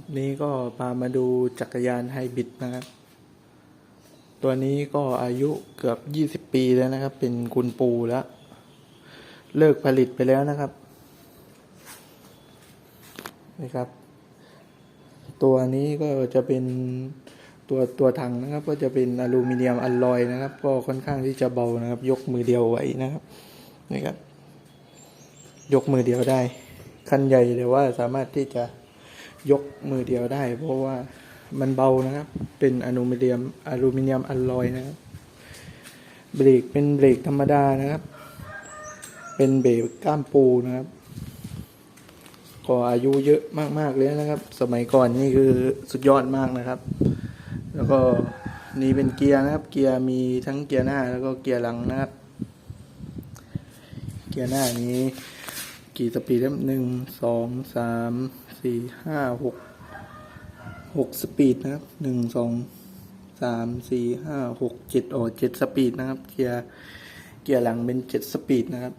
ลิปนี้ก็พามาดูจักรยานไฮบริดนะครับ ตัวนี้ก็อายุเกือบ20ปีแล้วนะครับ เป็นคุณปูแล้ว เลิกผลิตไปแล้วนะครับนี่ครับ ตัวนี้ก็จะเป็นตัวตัวถังนะครับ ก็จะเป็นอลูมิเนียมอลลอยนะครับ ก็ค่อนข้างที่จะเบานะครับ ยกมือเดียวไหวนะครับนี่ครับ ยกมือเดียวได้ คันใหญ่แต่ว่าสามารถที่จะ ยกมือเดียวได้ เพราะว่ามันเบานะครับ เป็นอลูมิเนียมอลูมิเนียมอลลอยนะครับ เบรกเป็นเบรกธรรมดานะครับ เป็นเบรกก้ามปูนะครับก็อายุเยอะมากๆเลยนะครับ สมัยก่อนนี่คือสุดยอดมากนะครับ แล้วก็นี่เป็นเกียร์นะครับ เกียร์มีทั้งเกียร์หน้าแล้วก็เกียร์หลังนะครับ เกียร์หน้านี้ กี่สปีดครับหนึ่งสองสาม สี่ห้าหกหกสปีดนะครับหนึ่งสองสามสี่ห้าหกเจ็ดโอเจ็ดสปีดนะครับ เกียร์เกียร์หลังเป็นเจ็ดสปีดนะครับ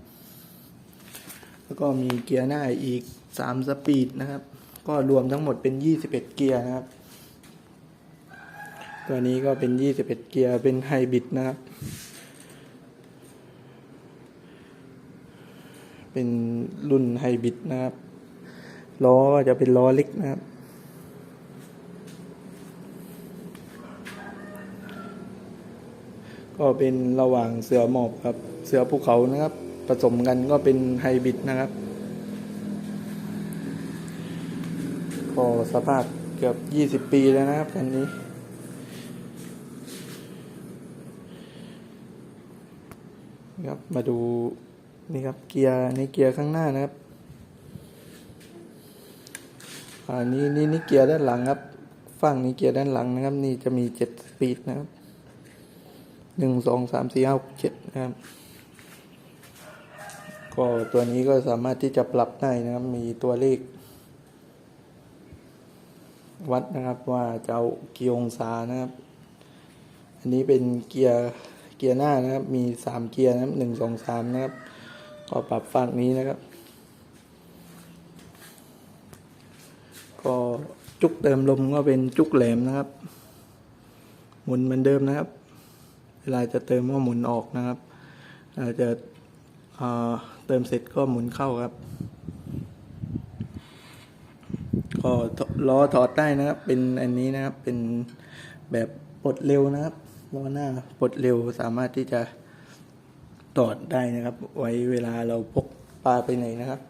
แล้วก็มีเกียร์หน้าอีกสามสปีดนะครับ ก็รวมทั้งหมดเป็นยี่สิบเอ็ดเกียร์นะครับ ตัวนี้ก็เป็นยี่สิบเอ็ดเกียร์เป็นไฮบริดนะครับ เป็นรุ่นไฮบริดนะครับ ล้อจะเป็นล้อเล็กนะครับก็เป็นระหว่างเสือหมอบครับ เสือภูเขานะครับ ผสมกันก็เป็นไฮบริดนะครับ ก็สภาพเกือบยี่สิบปีแล้วนะครับคันนี้ ครับมาดูนี่ครับเกียร์ในเกียร์ข้างหน้านะครับ อ่านี่นี่นี่เกียร์ด้านหลังครับ ฝั่งนี้เกียร์ด้านหลังนะครับ นี่จะมีเจ็ดสปีดนะครับหนึ่งสองสามสี่ห้าหกเจ็ดนะครับก็ตัวนี้ก็สามารถที่จะปรับได้นะครับ มีตัวเลข วัดนะครับว่าจะเอากี่องศานะครับ อันนี้เป็นเกียร์เกียร์หน้านะครับ มีสามเกียร์นะครับหนึ่งสองสามนะครับ ก็ปรับฝั่งนี้นะครับ ก็ จุกเติมลมก็เป็นจุกแหลมนะครับ หมุนเหมือนเดิมนะครับ เวลาจะเติมก็หมุนออกนะครับอาจจะเอ่อเติมเสร็จก็หมุนเข้าครับ ก็ล้อถอดได้นะครับ เป็นอันนี้นะครับ เป็นแบบปลดเร็วนะครับล้อหน้าปลดเร็วสามารถที่จะถอดได้นะครับ ไว้เวลาเราพกปลาไปไหนนะครับ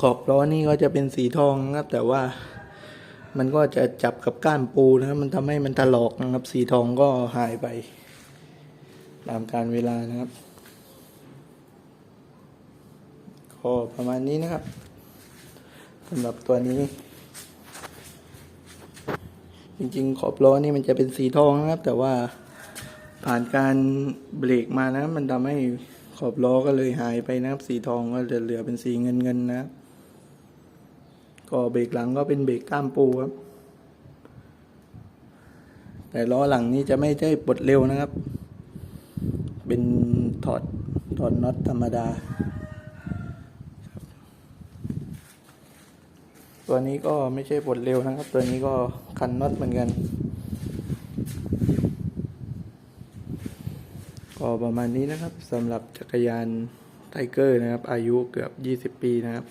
ขอบล้อนี่ก็จะเป็นสีทองนะครับ แต่ว่า มันก็จะจับกับก้านปูนะครับ มันทำให้มันถลอกนะครับ สีทองก็หายไป ตามการเวลานะครับก็ประมาณนี้นะครับสำหรับตัวนี้ จริงๆ ขอบล้อนี่มันจะเป็นสีทองนะครับ แต่ว่าผ่านการเบรกมานะ มันทำให้ขอบล้อก็เลยหายไปนะครับ สีทองก็จะเหลือเป็นสีเงินเงินๆนะครับ ก็เบรกหลังก็เป็นเบรกก้ามปูครับ แต่ล้อหลังนี้จะไม่ใช่ปลดเร็วนะครับ เป็นถอดถอดน็อตธรรมดา ตัวนี้ก็ไม่ใช่ปลดเร็วนะครับ ตัวนี้ก็คันน็อตเหมือนกัน ก็ประมาณนี้นะครับสำหรับจักรยานไทเกอร์นะครับ อายุเกือบ 20 ปีนะครับ